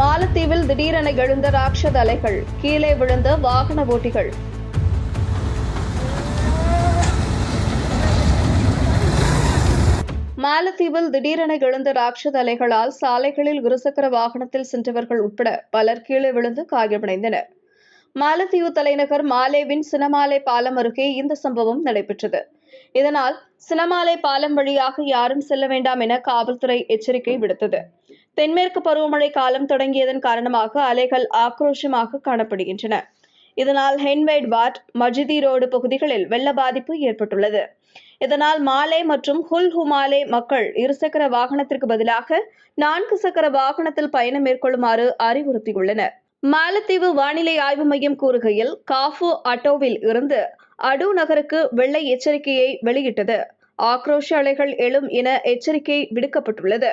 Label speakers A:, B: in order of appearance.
A: மாலத்தீவில் திடீரென எழுந்த ராட்சத அலைகள் கீழே விழுந்த வாகன ஓட்டிகள். மாலத்தீவில் திடீரென எழுந்த ராட்சத அலைகளால் சாலைகளில் இருசக்கர வாகனத்தில் சென்றவர்கள் உட்பட பலர் கீழே விழுந்து காயமடைந்தனர். மாலத்தீவு தலைநகர் மாலேவின் சினமாலை பாலம் அருகே இந்த சம்பவம் நடைபெற்றது. இதனால் சினமாலை பாலம் வழியாக யாரும் செல்ல வேண்டாம் என காவல்துறை எச்சரிக்கை விடுத்தது. தென்மேற்கு பருவமழை காலம் தொடங்கியதன் காரணமாக அலைகள் ஆக்ரோஷமாக காணப்படுகின்றன. இதனால் ஹென்வைட் வாட் மஜிதி ரோடு பகுதிகளில் வெள்ள பாதிப்பு ஏற்பட்டுள்ளது. இதனால் மாலே மற்றும் ஹுல் ஹுமாலே மக்கள் இருசக்கர வாகனத்திற்கு பதிலாக நான்கு சக்கர வாகனத்தில் பயணம் மேற்கொள்ளுமாறு அறிவுறுத்தியுள்ளனர். மாலத்தீவு வானிலை ஆய்வு மையம் கூறுகையில் காஃபு அட்டோவில் இருந்து அடு நகருக்கு வெள்ளை எச்சரிக்கையை வெளியிட்டது. ஆக்ரோஷ அலைகள் எழும் என எச்சரிக்கை விடுக்கப்பட்டுள்ளது.